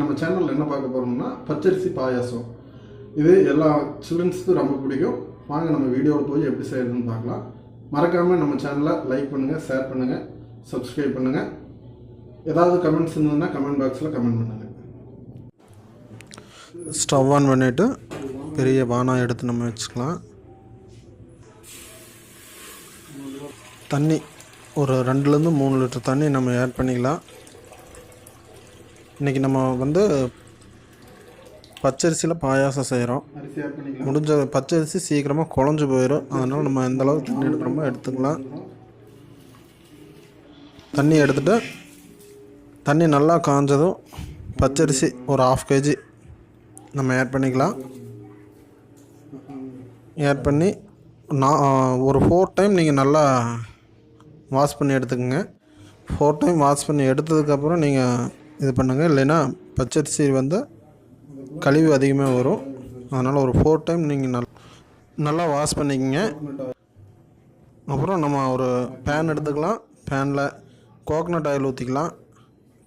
நம்ம சேனலில் என்ன பார்க்க போகிறோம்னா பச்சரிசி பாயாசம். இது எல்லா சில்ட்ரன்ஸுக்கும் ரொம்ப பிடிக்கும். வாங்க நம்ம வீடியோவில் போய் எப்படி செய்யறதுன்னு பார்க்கலாம். மறக்காமல் நம்ம சேனலை லைக் பண்ணுங்கள் ஷேர் பண்ணுங்கள் சப்ஸ்கிரைப் பண்ணுங்கள் ஏதாவது கமெண்ட்ஸ் இருந்ததுன்னா கமெண்ட் பாக்ஸில் கமெண்ட் பண்ணுங்கள் ஸ்டவ் ஆன் பண்ணிவிட்டு பெரிய பானா எடுத்து நம்ம வச்சுக்கலாம். தண்ணி ஒரு ரெண்டுலேருந்து மூணு லிட்டர் தண்ணி நம்ம ஆட் பண்ணிக்கலாம். இன்றைக்கி நம்ம வந்து பச்சரிசியில் பாயாசம் செய்கிறோம் முடிஞ்ச பச்சரிசி சீக்கிரமாக குழஞ்சு போயிடும் அதனால் நம்ம எந்த அளவுக்கு தண்ணி எடுக்கிறோமோ எடுத்துக்கலாம். தண்ணி எடுத்துகிட்டு தண்ணி நல்லா காஞ்சதும் பச்சரிசி ஒரு ஆஃப் கேஜி நம்ம ஆட் பண்ணிக்கலாம். ஆட் பண்ணி நான் ஒரு ஃபோர் டைம் நீங்கள் நல்லா வாஷ் பண்ணி எடுத்துக்கோங்க. ஃபோர் டைம் வாஷ் பண்ணி எடுத்ததுக்கப்புறம் நீங்கள் இது பண்ணுங்கள் இல்லைன்னா பச்சரிசி வந்து கழிவு அதிகமாக வரும். அதனால் ஒரு ஃபோர் டைம் நீங்கள் நல் நல்லா வாஷ் பண்ணிக்கோங்க. அப்புறம் நம்ம ஒரு பேன் எடுத்துக்கலாம். பேனில் கோகனட் ஆயில் ஊற்றிக்கலாம்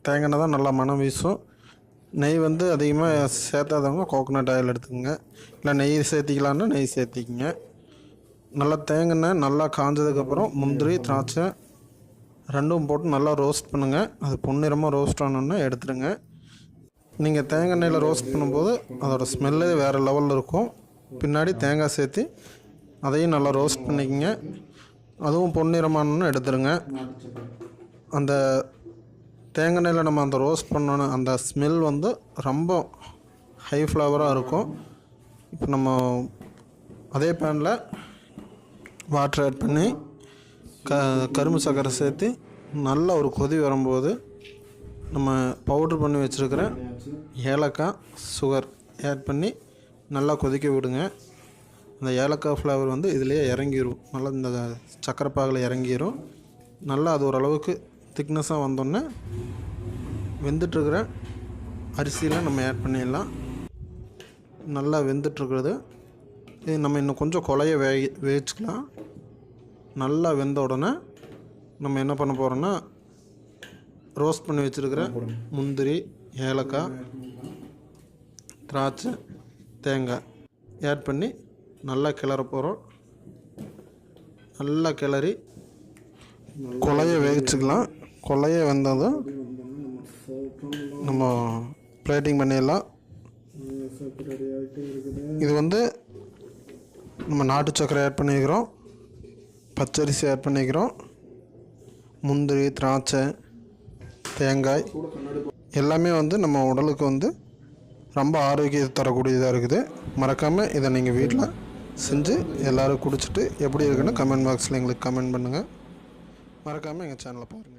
தேங்காய் தான் நல்லா மனம் வீசும். நெய் வந்து அதிகமாக சேர்த்தாதவங்க கோகனட் ஆயில் எடுத்துக்கோங்க. இல்லை நெய் சேர்த்திக்கலான்னா நெய் சேர்த்திக்கங்க. நல்லா தேங்காய் நல்லா காஞ்சதுக்கப்புறம் முந்திரி திராட்சை ரெண்டும் போட்டு நல்லா ரோஸ்ட் பண்ணுங்கள் அது பொன்னிறமாக ரோஸ்ட் ஆனோன்னா எடுத்துடுங்க. நீங்கள் தேங்காய் எண்ணெயில் ரோஸ்ட் பண்ணும்போது அதோடய ஸ்மெல்லே வேறு லெவலில் இருக்கும். பின்னாடி தேங்காய் சேர்த்து அதையும் நல்லா ரோஸ்ட் பண்ணிக்கங்க. அதுவும் பொன்னிறமானோன்னு எடுத்துருங்க அந்த தேங்காய் எண்ணெயில் நம்ம அந்த ரோஸ்ட் பண்ணணும் அந்த ஸ்மெல் வந்து ரொம்ப ஹை ஃப்ளவராக இருக்கும். இப்போ நம்ம அதே பேனில் வாட்டர் ஆட் பண்ணி க கரும்பு சர்க்கரை சேர்த்து நல்ல ஒரு கொதி வரும்போது நம்ம பவுட்ரு பண்ணி வச்சுருக்கிற ஏலக்காய் சுகர் ஆட் பண்ணி நல்லா கொதிக்க விடுங்க. அந்த ஏலக்காய் ஃப்ளேவர் வந்து இதுலேயே இறங்கிரும். நல்லா இந்த சக்கரை பாகில் இறங்கிடும் நல்லா அது ஓரளவுக்கு திக்னஸாக வந்தோடனே வெந்துட்டுருக்கிற அரிசியில் நம்ம ஆட் பண்ணிடலாம். நல்லா வெந்துட்டுருக்குறது. இது நம்ம இன்னும் கொஞ்சம் கொலையை வேக வேவிச்சுக்கலாம். நல்லா வெந்த உடனே நம்ம என்ன பண்ண போகிறோன்னா ரோஸ்ட் பண்ணி வச்சுருக்கிற முந்திரி ஏலக்காய் திராட்சை தேங்காய் ஆட் பண்ணி நல்லா கிளற போகிறோம் நல்லா கிளறி கொலையை வேகச்சிக்கலாம். கொலையை வெந்ததும் நம்ம பிளேட்டிங் பண்ணிடலாம். இது வந்து நம்ம நாட்டு சக்கரை ஆட் பண்ணிக்கிறோம் பச்சரிசி ஆட் பண்ணிக்கிறோம். முந்திரி திராட்சை தேங்காய் எல்லாமே வந்து நம்ம உடலுக்கு வந்து ரொம்ப ஆரோக்கியத்தை தரக்கூடியதாக இருக்குது. மறக்காமல் இதை நீங்கள் வீட்டில் செஞ்சு எல்லோரும் குடிச்சிட்டு எப்படி இருக்குன்னு கமெண்ட் பாக்ஸில் எங்களுக்கு கமெண்ட் பண்ணுங்கள் மறக்காமல் எங்கள் சேனலை பாருங்கள்